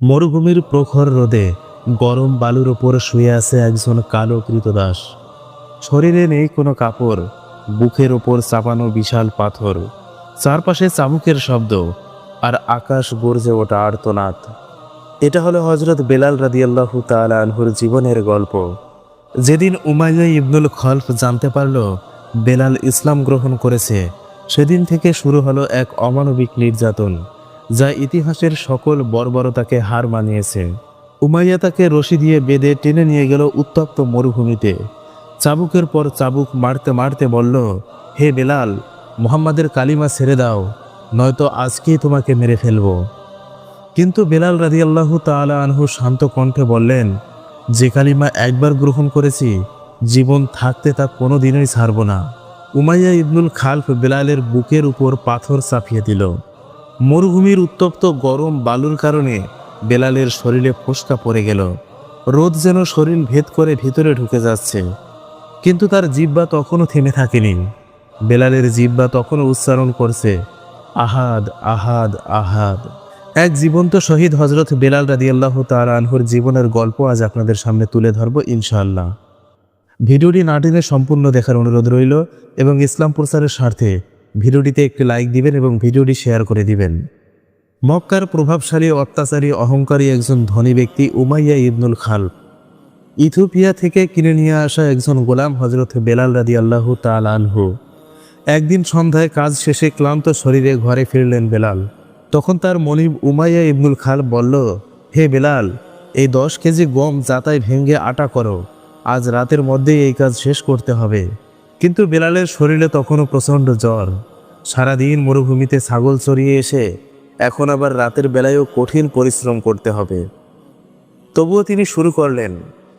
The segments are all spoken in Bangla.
মরুভূমির প্রখর রোদে গরম বালুর ওপর শুয়ে আছে একজন কালো কৃতদাস। শরীরে নেই কোনো কাপড়, বুকের ওপর চাপানো বিশাল পাথর, চারপাশে চামুকের শব্দ আর আকাশ গর্জে ওঠা আর্তনাদ। এটা হলো হজরত বেলাল রাদিয়াল্লাহু তাআলা আনহুর জীবনের গল্প। যেদিন উমাইয়া ইবনুল খলফ জানতে পারল বেলাল ইসলাম গ্রহণ করেছে, সেদিন থেকে শুরু হলো এক অমানবিক নির্যাতন। যা ইতিহাসের সকল বর্বরতাকে হার মানিয়েছে। উমাইয়া তাকে রশি দিয়ে বেঁধে টেনে নিয়ে গেল উত্তপ্ত মরুভূমিতে। চাবুকের পর চাবুক মারতে মারতে বলল, হে বেলাল, মোহাম্মদের কালিমা ছেড়ে দাও, নয়তো আজকেই তোমাকে মেরে ফেলব। কিন্তু বেলাল রাদিয়াল্লাহু তাআলা আনহু শান্ত কণ্ঠে বললেন, যে কালিমা একবার গ্রহণ করেছি, জীবন থাকতে তা কোনো দিনই ছাড়ব না। উমাইয়া ইবনুল খালফ বেলালের বুকের উপর পাথর চাপিয়ে দিল। মরুভূমির উত্তপ্ত গরম বালুর কারণে বেলালের শরীরে ফোসকা পড়ে গেল। রোদ যেন শরীর ভেদ করে ভিতরে ঢুকে যাচ্ছে। কিন্তু তার জিব্বা তখনও থেমে থাকেনি। বেলালের জিব্বা তখনও উচ্চারণ করছে, আহাদ আহাদ আহাদ। এক জীবন্ত শহীদ হজরত বেলাল রাদিয়াল্লাহ তার আনহুর জীবনের গল্প আজ আপনাদের সামনে তুলে ধরব ইনশাআল্লাহ। ভিডিওটি না টেনে সম্পূর্ণ দেখার অনুরোধ রইল এবং ইসলাম প্রচারের স্বার্থে ভিডিওটিতে একটি লাইক দিবেন এবং ভিডিওটি শেয়ার করে দিবেন। মক্কার প্রভাবশালী, অত্যাচারী, অহংকারী একজন ধনী ব্যক্তি উমাইয়া ইবনুল খাল ইথিওপিয়া থেকে কিনে নিয়ে আসা একজন গোলাম হজরত বেলাল রাদি আল্লাহ তাল আনহু। একদিন সন্ধ্যায় কাজ শেষে ক্লান্ত শরীরে ঘরে ফিরলেন বেলাল। তখন তার মনিব উমাইয়া ইবনুল খাল বলল, হে বেলাল, এই দশ কেজি গম যাতায় ভেঙে আটা করো। আজ রাতের মধ্যেই এই কাজ শেষ করতে হবে। কিন্তু বেলালের শরীরে তখনও প্রচণ্ড জ্বর। সারাদিন মরুভূমিতে ছাগল চড়িয়ে এসে এখন আবার রাতের বেলায়ও কঠিন পরিশ্রম করতে হবে। তবুও তিনি শুরু করলেন।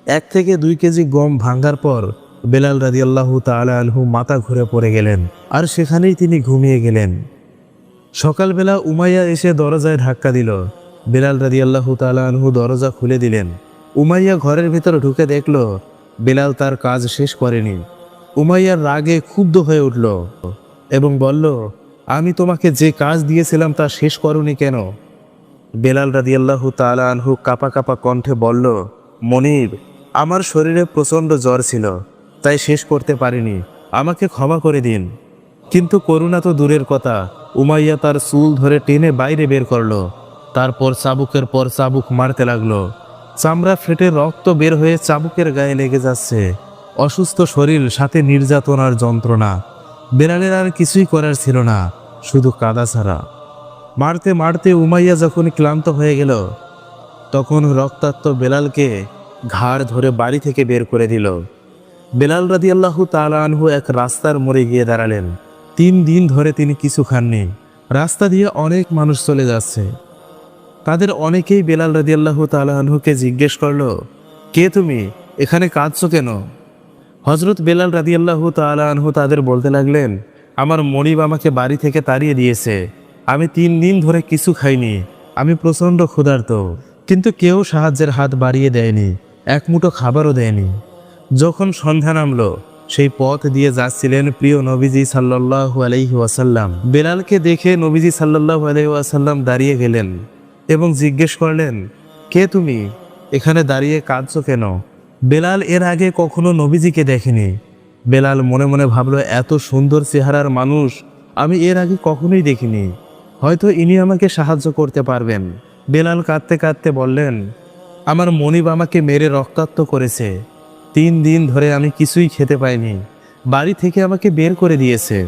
এক থেকে দুই কেজি গম ভাঙ্গার পর বেলাল রাদিয়াল্লাহু তাআলা আলহু মাথা ঘুরে পড়ে গেলেন আর সেখানেই তিনি ঘুমিয়ে গেলেন। সকালবেলা উমাইয়া এসে দরজায় ধাক্কা দিল। বেলাল রাদিয়াল্লাহু তাআলা আনহু দরজা খুলে দিলেন। উমাইয়া ঘরের ভিতর ঢুকে দেখল বেলাল তার কাজ শেষ করেনি। উমাইয়ার রাগে ক্ষুব্ধ হয়ে উঠল এবং বলল, আমি তোমাকে যে কাজ দিয়েছিলাম তা শেষ করনি কেন? বেলাল রাদিয়াল্লাহু তাআলা আনহু কাপা কাপা কণ্ঠে বলল, মনিব, আমার শরীরে প্রচণ্ড জ্বর ছিল, তাই শেষ করতে পারিনি। আমাকে ক্ষমা করে দিন। কিন্তু করুণা তো দূরের কথা, উমাইয়া তার চুল ধরে টেনে বাইরে বের করল। তারপর চাবুকের পর চাবুক মারতে লাগল। চামড়া ফেটে রক্ত বের হয়ে চাবুকের গায়ে লেগে যাচ্ছে। অসুস্থ শরীর সাথে নির্যাতনার যন্ত্রণা। বেড়ালের আর কিছুই করার ছিল না, শুধু কাদা ছাড়া। মারতে মারতে উমাইয়া যখন ক্লান্ত হয়ে গেল, তখন রক্তাক্ত বেলালকে ঘাড় ধরে বাড়ি থেকে বের করে দিল। বেলাল রাদি আল্লাহু আনহু এক রাস্তার মোড়ে গিয়ে দাঁড়ালেন। তিন দিন ধরে তিনি কিছু খাননি। রাস্তা দিয়ে অনেক মানুষ চলে যাচ্ছে। তাদের অনেকেই বেলাল রাদি আল্লাহু আনহুকে জিজ্ঞেস করল, কে তুমি? এখানে কাঁদছো কেন? হজরত বেলাল রাদি আল্লাহু আনহু তাদের বলতে লাগলেন, আমার মনিব আমাকে বাড়ি থেকে তাড়িয়ে দিয়েছে। আমি তিন দিন ধরে কিছু খাইনি। আমি প্রচণ্ড ক্ষুধার্ত। কিন্তু কেউ সাহায্যের হাত বাড়িয়ে দেয়নি, এক মুঠো খাবারও দেয়নি। যখন সন্ধ্যা নামলো, সেই পথ দিয়ে যাচ্ছিলেন প্রিয় নবীজি সাল্লাল্লাহু আলাইহি ওয়াসাল্লাম। বেলালকে দেখে নবীজি সাল্লাল্লাহু আলাইহি ওয়াসাল্লাম দাঁড়িয়ে গেলেন এবং জিজ্ঞেস করলেন, কে তুমি? এখানে দাঁড়িয়ে কাঁদছো কেন? বেলাল এর আগে কখনো নবীজিকে দেখেনি। বেলাল মনে মনে ভাবলো, এত সুন্দর চেহারার মানুষ আমি এর আগে কখনোই দেখিনি। হয়তো ইনি আমাকে সাহায্য করতে পারবেন। বেলাল কাঁদতে কাঁদতে বললেন, আমার মনিব আমাকে মেরে রক্তাক্ত করেছে। তিন দিন ধরে আমি কিছুই খেতে পাইনি। বাড়ি থেকে আমাকে বের করে দিয়েছে।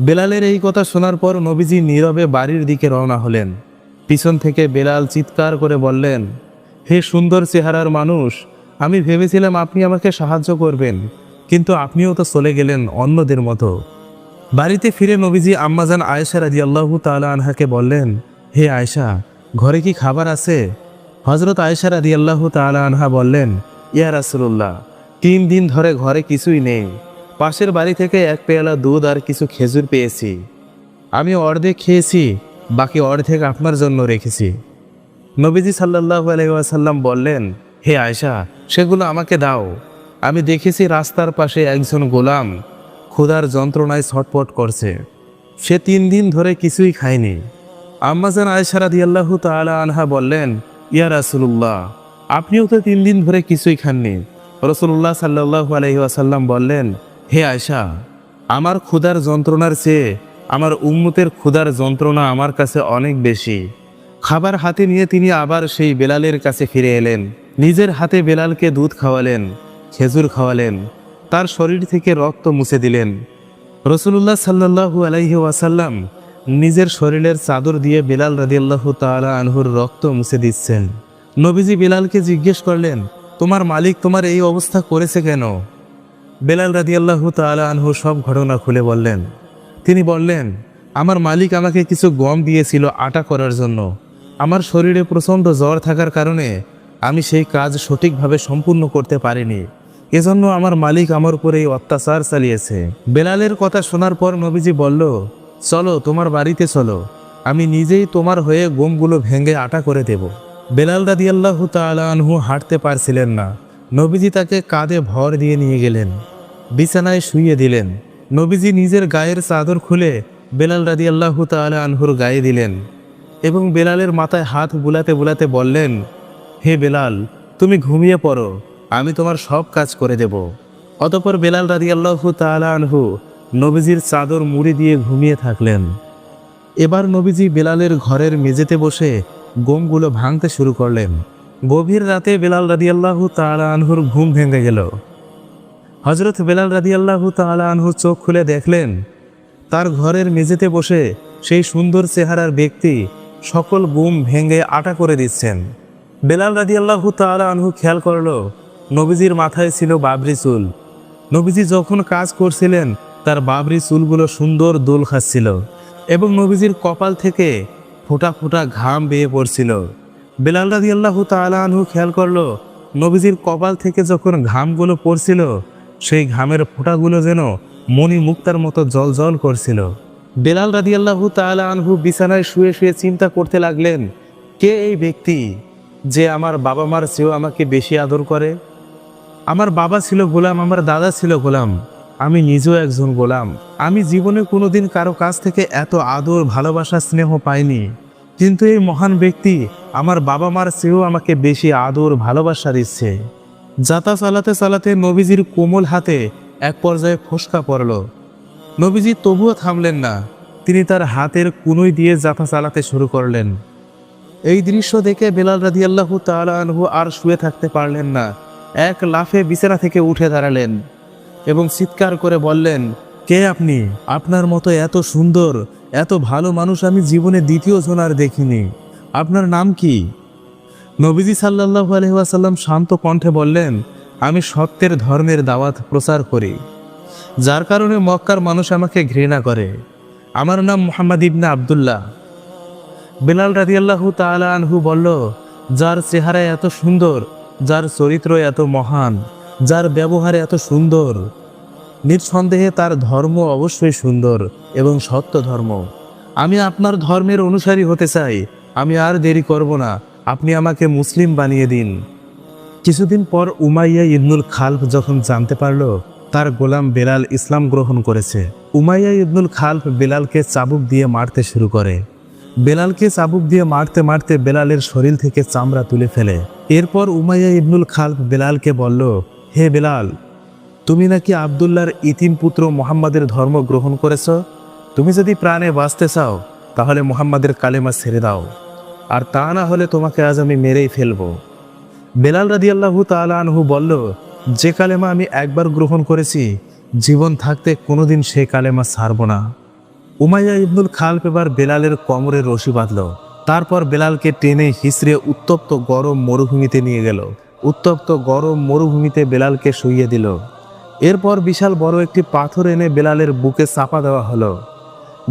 বেলালের এই কথা শোনার পর নবীজি নীরবে বাড়ির দিকে রওনা হলেন। পিছন থেকে বেলাল চিৎকার করে বললেন, হে সুন্দর চেহারার মানুষ আমি ভেবেছিলাম আপনি আমাকে সাহায্য করবেন, কিন্তু আপনিও তো চলে গেলেন অন্যদের মতো। বাড়িতে ফিরে নবীজি আম্মাজান আয়েশা রাজি আল্লাহু তালা আনহাকে বললেন, হে আয়েশা, ঘরে কি খাবার আছে? হজরত আয়েশা রাজি আল্লাহু তালা আনহা বললেন, ইয়া রাসুল্লাহ তিন দিন ধরে ঘরে কিছুই নেই। পাশের বাড়ি থেকে এক পেয়ালা দুধ আর কিছু খেজুর পেয়েছি। আমি অর্ধেক খেয়েছি, বাকি অর্ধেক আপনার জন্য রেখেছি। নবীজি সাল্লাহ আলহাসাল্লাম বললেন, হে আয়সা সেগুলো আমাকে দাও। আমি দেখেছি রাস্তার পাশে একজন গোলাম ক্ষুধার যন্ত্রণায় ছটপট করছে। সে তিন দিন ধরে কিছুই খায়নি। আম্মাজান আয়সারাদি আল্লাহ তালা আনহা বললেন, ইয়া রাসুল্লাহ আপনিও তো তিন দিন ধরে কিছুই খাননি। রসুল্লাহ সাল্লাহ আলহি আসাল্লাম বললেন, হে আয়সা আমার ক্ষুধার যন্ত্রণার চেয়ে আমার উম্মতের ক্ষুধার যন্ত্রণা আমার কাছে অনেক বেশি। খাবার হাতে নিয়ে তিনি আবার সেই বেলালের কাছে ফিরে এলেন। নিজের হাতে বেলালকে দুধ খাওয়ালেন, খেজুর খাওয়ালেন, তার শরীর থেকে রক্ত মুছে দিলেন। রসুল্লাহ সাল্লাহু আলাইহি ওয়াসাল্লাম নিজের শরীরের চাদর দিয়ে বেলাল রাদিয়াল্লাহু তাআলা আনহুর রক্ত মুছে দিচ্ছেন। নবীজি বেলালকে জিজ্ঞেস করলেন, তোমার মালিক তোমার এই অবস্থা করেছে কেন? বেলাল রাদিয়াল্লাহু তাআলা আনহু সব ঘটনা খুলে বললেন। তিনি বললেন, আমার মালিক আমাকে কিছু গম দিয়েছিল আটা করার জন্য। আমার শরীরে প্রচণ্ড জ্বর থাকার কারণে আমি সেই কাজ সঠিকভাবে সম্পূর্ণ করতে পারিনি। এজন্য আমার মালিক আমার উপরে এই অত্যাচার চালিয়েছে। বেলালের কথা শোনার পর নবীজি বলল, চলো, তোমার বাড়িতে চলো। আমি নিজেই তোমার হয়ে গোমগুলো ভেঙে আটা করে দেব। বেলাল রাদিয়াল্লাহু তাআলা আনহু হাঁটতে পারছিলেন না। নবীজি তাকে কাঁধে ভর দিয়ে নিয়ে গেলেন, বিছানায় শুইয়ে দিলেন। নবীজি নিজের গায়ের চাদর খুলে বেলাল রাদিয়াল্লাহু তাআলা আনহুর গায়ে দিলেন। এবং বেলালের মাথায় হাত বুলাতে বুলাতে বললেন, হে বেলাল, তুমি ঘুমিয়ে পড়ো, আমি তোমার সব কাজ করে দেব। অতপর বেলাল রাদিয়াল্লাহু তাআলা আনহু নবীজির চাদর মুড়ি দিয়ে ঘুমিয়ে থাকলেন। এবার নবীজি বেলালের ঘরের মেঝেতে বসে গোমগুলো ভাঙতে শুরু করলেন। গভীর রাতে বেলাল রাদিয়াল্লাহু তাআলা আনহুর ঘুম ভেঙে গেল। হজরত বেলাল রাদিয়াল্লাহু তাআলা আনহু চোখ খুলে দেখলেন, তার ঘরের মেঝেতে বসে সেই সুন্দর চেহারার ব্যক্তি সকল গুম ভেঙে আটা করে দিচ্ছেন। বেলাল রাদিয়াল্লাহু তাআলা আনহু খেয়াল করল, নবীজির মাথায় ছিল বাবরি চুল। নবীজি যখন কাজ করছিলেন, তার বাবরি চুলগুলো সুন্দর দোল খাচ্ছিল এবং নবীজির কপাল থেকে ফোঁটা ফোঁটা ঘাম বেয়ে পড়ছিল। বেলাল রাদিয়াল্লাহু তাআলা আনহু খেয়াল করল, নবীজির কপাল থেকে যখন ঘামগুলো পড়ছিল, সেই ঘামের ফোঁটাগুলো যেন মণি মুক্তার মতো জল জল করছিল। বেলাল রাদিয়াল্লাহু তাআলা আনহু বিছানায় শুয়ে শুয়ে চিন্তা করতে লাগলেন, কে এই ব্যক্তি যে আমার বাবা মার চেয়েও আমাকে বেশি আদর করে? আমার বাবা ছিল গোলাম, আমার দাদা ছিল গোলাম, আমি নিজেও একজন গোলাম। আমি জীবনে কোনোদিন কারও কাছ থেকে এত আদর, ভালোবাসা, স্নেহ পাইনি। কিন্তু এই মহান ব্যক্তি আমার বাবা মার চেয়েও আমাকে বেশি আদর, ভালোবাসা দিচ্ছে। যাতা চালাতে চালাতে নবীজির কোমল হাতে এক পর্যায়ে ফসকা পড়ল। নবীজি তবুও থামলেন না। তিনি তার হাতের কুনুই দিয়ে যাতা চালাতে শুরু করলেন। এই দৃশ্য দেখে বেলাল রাদিয়াল্লাহু তাআলা আনহু আর শুয়ে থাকতে পারলেন না। এক লাফে বিছানা থেকে উঠে দাঁড়ালেন এবং চিৎকার করে বললেন, কে আপনি? আপনার মতো এত সুন্দর, এত ভালো মানুষ আমি জীবনে দ্বিতীয় জন আর দেখিনি। আপনার নাম কি? নবীজি সাল্লাল্লাহু আলাইহি ওয়াসাল্লাম শান্ত কণ্ঠে বললেন, আমি সত্যের ধর্মের দাওয়াত প্রচার করি। যার কারণে মক্কার মানুষ আমাকে ঘৃণা করে। আমার নাম মোহাম্মদ ইবনে আব্দুল্লাহ। বেলাল রাদিয়াল্লাহু তাআলা আনহু বলল, যার চেহারা এত সুন্দর, যার চরিত্র এত মহান, যার ব্যবহার এত সুন্দর, নিঃসন্দেহে তার ধর্ম অবশ্যই সুন্দর এবং সত্য ধর্ম। আমি আপনার ধর্মের অনুসারী হতে চাই, আমি আর দেরি করব না, আপনি আমাকে মুসলিম বানিয়ে দিন। কিছুদিন পর উমাইয়া ইবনুল খালফ যখন জানতে পারল তার গোলাম বেলাল ইসলাম গ্রহণ করেছে। উমাইয়া ইবনুল খালফ বেলালকে চাবুক দিয়ে মারতে শুরু করে। বেলালকে চাবুক দিয়ে মারতে মারতে বেলালের শরীর থেকে চামড়া তুলে ফেলে। এরপর উমাইয়া ইবনুল খালফ বেলালকে বলল, হে বেলাল, তুমি নাকি আবদুল্লার ইতিম পুত্র মোহাম্মদের ধর্ম গ্রহণ করেছ? তুমি যদি প্রাণে বাঁচতে চাও, তাহলে মোহাম্মদের কালেমা ছেড়ে দাও। আর তা না হলে তোমাকে আজ আমি মেরেই ফেলব। বেলাল রাদিয়াল্লাহু তাআলা আনহু বলল যে কালেমা আমি একবার গ্রহণ করেছি, জীবন থাকতে কোনোদিন সে কালেমা ছাড়ব না। উমাইয়া ইবনুল খালফ এবার বেলালের কোমরে রশি বাঁধল। তারপর বেলালকে টেনে হিসড়ে উত্তপ্ত গরম মরুভূমিতে নিয়ে গেল। উত্তপ্ত গরম মরুভূমিতে বেলালকে শুইয়ে দিল। এরপর বিশাল বড় একটি পাথর এনে বেলালের বুকে চাপা দেওয়া হলো।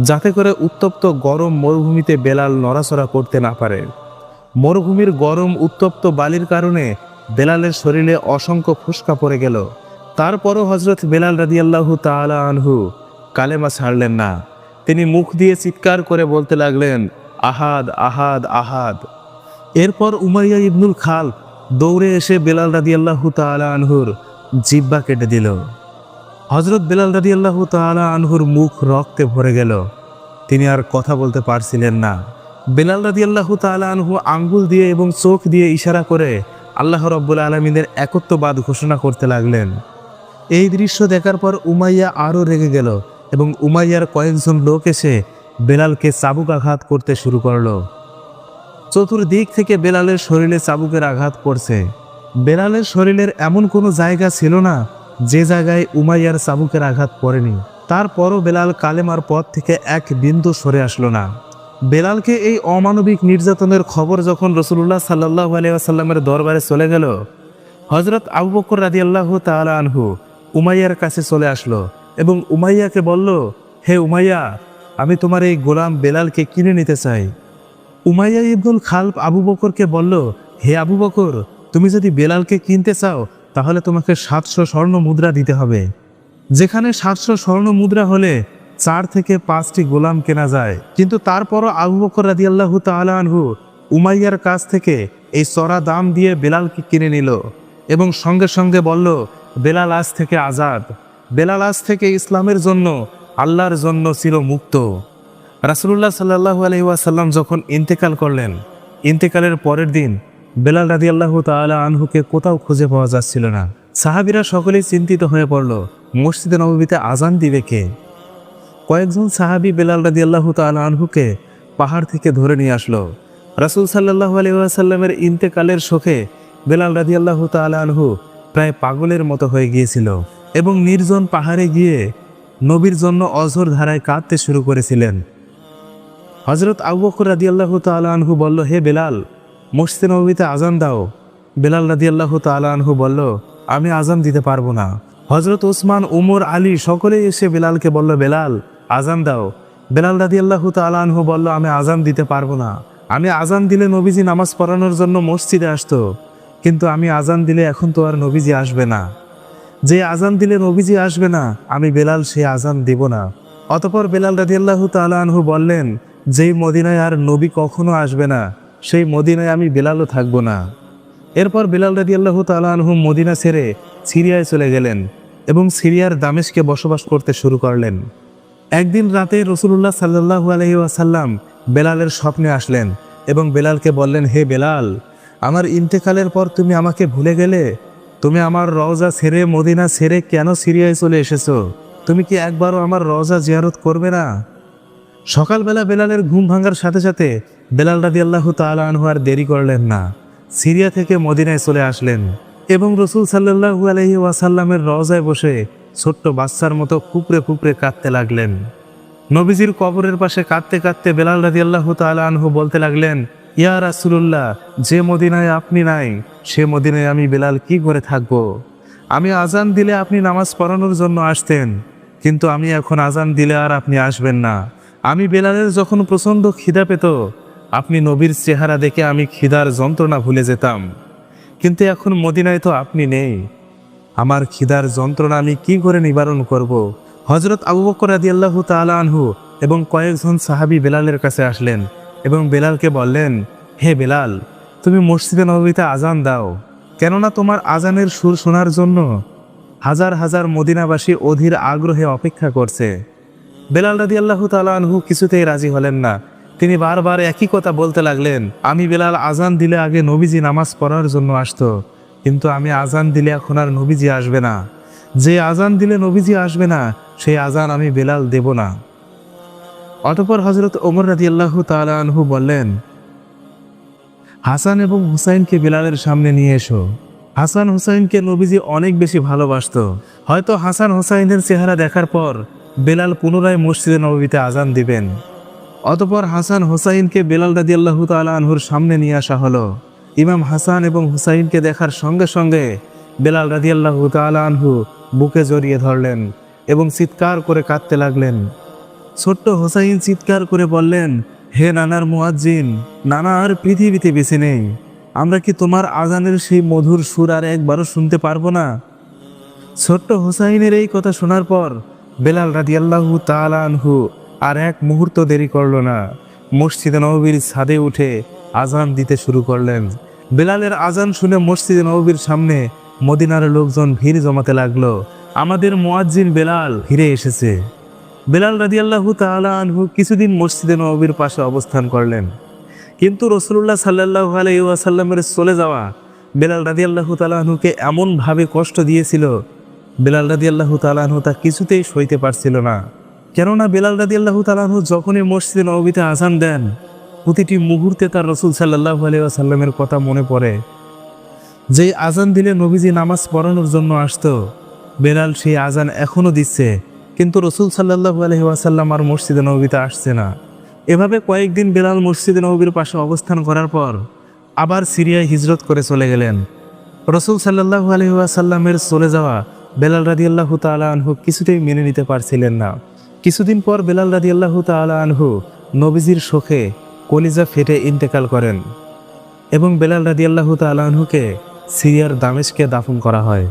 যাতে করে উত্তপ্ত গরম মরুভূমিতে বেলাল নড়াচড়া করতে না পারে। মরুভূমির গরম উত্তপ্ত বালির কারণে বেলালের শরীরে অসংখ্য ফুসকা পড়ে গেল। তারপরও হজরত বেলাল রাদিয়াল্লাহু তাআলা আনহু কালেমা ছাড়লেন না। তিনি মুখ দিয়ে চিৎকার করে বলতে লাগলেন, আহাদ আহাদ আহাদ। এরপর উমাইয়া ইবনুল খাল দৌড়ে এসে বেলাল রাদিয়াল্লাহু তাআলা আনহুর জিব্বা কেটে দিল। হজরত বেলাল রাদিয়াল্লাহু তাআলা আনহুর মুখ রক্তে ভরে গেল। তিনি আর কথা বলতে পারছিলেন না। বেলাল রাদিয়াল্লাহু তাআলা আনহু আঙ্গুল দিয়ে এবং চোখ দিয়ে ইশারা করে আল্লাহ রব্বুল আলমিনের একত্ববাদ ঘোষণা করতে লাগলেন। এই দৃশ্য দেখার পর উমাইয়া আরও রেগে গেল এবং উমাইয়ার কয়েকজন লোক এসে বেলালকে চাবুক আঘাত করতে শুরু করল। চতুর্দিক থেকে বেলালের শরীরে চাবুকের আঘাত পড়ছে। বেলালের শরীরের এমন কোনো জায়গা ছিল না যে জায়গায় উমাইয়ার চাবুকের আঘাত পড়েনি। তারপরও বেলাল কালেমার পথ থেকে এক বিন্দু সরে আসলো না। বেলালকে এই অমানবিক নির্যাতনের খবর যখন রসুল্লাহ সাল্লাহ আলিয়াসাল্লামের দরবারে চলে গেল হজরত আবু বকর রাদি আল্লাহ তালা আনহু উমাইয়ার কাছে চলে আসলো এবং উমাইয়াকে বলল, হে উমাইয়া, আমি তোমার এই গোলাম বেলালকে কিনে নিতে চাই। উমাইয়া ইবনুল খালফ আবু বকরকে বলল, হে আবু বকর, তুমি যদি বেলালকে কিনতে চাও, তাহলে তোমাকে সাতশো স্বর্ণ মুদ্রা দিতে হবে। যেখানে সাতশো স্বর্ণ মুদ্রা হলে চার থেকে পাঁচটি গোলাম কেনা যায়। কিন্তু তারপরও আবু বকর রাদি আল্লাহ আনহু উমাইয়ার কাছ থেকে এই চড়া দাম দিয়ে বেলালকে কিনে নিল এবং সঙ্গে সঙ্গে বলল, বেলাল আজ থেকে আজাদ। বেলাল আজ থেকে ইসলামের জন্য, আল্লাহর জন্য চির মুক্ত। রাসুল্লাহ সাল্লাহু আলহিউসাল্লাম যখন ইন্তেকাল করলেন, ইন্তেকালের পরের দিন বেলাল রাদি আল্লাহ তালা আনহুকে কোথাও খুঁজে পাওয়া যাচ্ছিল না। সাহাবিরা সকলেই চিন্তিত হয়ে পড়ল, মসজিদে নবীতে আজান দিবে কে? কয়েকজন সাহাবি বেলাল রাদি আল্লাহ আনহুকে পাহাড় থেকে ধরে নিয়ে আসলো। রাসুল সাল্লাহ আলহিউসাল্লামের ইন্তেকালের শোকে বেলাল রাদি আল্লাহ আনহু প্রায় পাগলের মতো হয়ে গিয়েছিল এবং নির্জন পাহাড়ে গিয়ে নবীর জন্য অঝর ধারায় কাঁদতে শুরু করেছিলেন। হজরত আবু বকর রাদি আল্লাহ আনহু বলল, হে বেলাল, মসজিদে নবীতে আজান দাও। বেলাল রাদি আল্লাহ আনহু বলল, আমি আজান দিতে পারব না। হজরত ওসমান, উমর, আলী সকলেই এসে বেলালকে বলল, বেলাল আজান দাও। বেলাল রাদি আল্লাহ আনহু বলল, আমি আজান দিতে পারব না। আমি আজান দিলে নবীজি নামাজ পড়ানোর জন্য মসজিদে আসতো। কিন্তু আমি আজান দিলে এখন তো আর নবীজি আসবে না। যে আজান দিলে নবীজি আসবে না, আমি বেলাল সে আজান দিব না। অতপর বেলাল রাদিয়াল্লাহ তালা আনহু বললেন, যেই মদিনায় আর নবী কখনো আসবে না, সেই মদিনায় আমি বেলালও থাকব না। এরপর বেলাল রাদিয়াল্লাহ তালা আনহু মদিনা ছেড়ে সিরিয়ায় চলে গেলেন এবং সিরিয়ার দামেশকে বসবাস করতে শুরু করলেন। একদিন রাতে রসুল্লাহ সাল্লাহু আলহি আসাল্লাম বেলালের স্বপ্নে আসলেন এবং বেলালকে বললেন, হে বেলাল, আমার ইন্তেকালের পর তুমি আমাকে ভুলে গেলে? তুমি আমার রওজা ছেড়ে মদিনা ছেড়ে কেন সিরিয়ায় চলে এসেছ? তুমি কি একবারও আমার রওজা জিয়ারত করবে না? সকালবেলা বেলালের ঘুম ভাঙার সাথে সাথে বেলাল রাদি আল্লাহ তালা আর দেরি করলেন না। সিরিয়া থেকে মদিনায় চলে আসলেন এবং রসুল সাল্লাহু আলহি ওয়াসাল্লামের রওজায় বসে ছোট্ট বাচ্চার মতো ফুপড়ে ফুপড়ে কাঁদতে লাগলেন। নবীজির কবরের পাশে কাঁদতে কাঁদতে বেলাল রাদি আল্লাহ আনহু বলতে লাগলেন, ইয়া রাসুল্লাহ যে মদিনায় আপনি নাই, সে মদিনায় আমি বেলাল কি করে থাকব? আমি আজান দিলে আপনি নামাজ পড়ানোর জন্য আসতেন, কিন্তু আমি এখন আজান দিলে আর আপনি আসবেন না। আমি বেলালের যখন প্রচণ্ড খিদা পেত, আপনি নবীর চেহারা দেখে আমি খিদার যন্ত্রণা ভুলে যেতাম। কিন্তু এখন মদিনায় তো আপনি নেই। আমার খিদার যন্ত্রণা আমি কি করে নিবারণ করব। হজরত আবু বকর আদি আল্লাহ আনহু এবং কয়েকজন সাহাবি বেলালের কাছে আসলেন এবং বেলালকে বললেন, হে বেলাল, তুমি মসজিদে নবীতে আজান দাও। কেননা তোমার আজানের সুর শোনার জন্য হাজার হাজার মদিনাবাসী অধীর আগ্রহে অপেক্ষা করছে। বেলাল রাদি আল্লাহ আনহু কিছুতেই রাজি হলেন না। তিনি বারবার একই কথা বলতে লাগলেন, আমি বেলাল আজান দিলে আগে নবীজি নামাজ পড়ার জন্য আসতো। কিন্তু আমি আজান দিলে এখন আর নবীজি আসবে না। যে আজান দিলে নবীজি আসবে না, সেই আজান আমি বেলাল দেব না। অতপর হজরত ওমর রাজি আল্লাহ আনহু বললেন, হাসান এবং হুসাইনকে বেলালের সামনে নিয়ে এসো। হাসান হুসাইনকে নবীজি অনেক বেশি ভালোবাসত। হয়তো হাসান হুসাইনের চেহারা দেখার পর বেলাল পুনরায় মসজিদে নবীতে আজান দিবেন। অতপর হাসান হুসাইনকে বেলাল রাজি আল্লাহ আনহুর সামনে নিয়ে আসা হলো। ইমাম হাসান এবং হুসাইনকে দেখার সঙ্গে সঙ্গে বেলাল রাজি আল্লাহ আনহু বুকে জড়িয়ে ধরলেন এবং চিৎকার করে কাঁদতে লাগলেন। ছোট্ট হোসাইন চিৎকার করে বললেন, হে নানার মুয়াজ্জিন, নানা আর পৃথিবীতে বেঁচে নেই। আমরা কি তোমার আজানের সেই মধুর সুর আর একবারও শুনতে পারব না? ছোট্ট হোসাইনের এই কথা শোনার পর বেলাল রাদিয়াল্লাহু তাআলা আনহু আর এক মুহূর্ত দেরি করল না। মসজিদে নববীর ছাদে উঠে আজান দিতে শুরু করলেন। বেলালের আজান শুনে মসজিদে নবীর সামনে মদিনার লোকজন ভিড় জমাতে লাগল। আমাদের মোয়াজ্জিন বেলাল ফিরে এসেছে। বেলাল রাদিয়াল্লাহু তাআলা আনহু কিছুদিন মসজিদে নবীর পাশে অবস্থান করলেন। কিন্তু রসুল্লাহ সাল্লাহ আলাইসাল্লামের চলে যাওয়া বেলাল রাদি আল্লাহ তালাহুকে এমনভাবে কষ্ট দিয়েছিল, বেলাল রাদি আল্লাহ তালাহু তা কিছুতেই সইতে পারছিল না। কেননা বেলাল রাদি আল্লাহ তালাহু যখনই মসজিদে নবীতে আজান দেন প্রতিটি মুহূর্তে তার রসুল সাল্লাহ আলাইসাল্লামের কথা মনে পড়ে। যেই আজান দিলে নবীজি নামাজ পড়ানোর জন্য আসতো, বেলাল সেই আজান এখনও দিচ্ছে, কিন্তু রসুল সাল্লাহ আলহি ওয়াসাল্লাম আর মসজিদে নবীতে আসছে না। এভাবে কয়েকদিন বেলাল মসজিদে নবীর পাশে অবস্থান করার পর আবার সিরিয়ায় হিজরত করে চলে গেলেন। রসুল সাল্লাহ আলহি ওয়াসাল্লামের চলে যাওয়া বেলাল রাদি আল্লাহ তালা আনহু কিছুতেই মেনে নিতে পারছিলেন না। কিছুদিন পর বেলাল রাদি আল্লাহ তালা আনহু নবীজির শোকে কলিজা ফেটে ইন্তেকাল করেন এবং বেলাল রাদিয়াল্লাহ তালাহুকে সিরিয়ার দামেশকে দাফন করা হয়।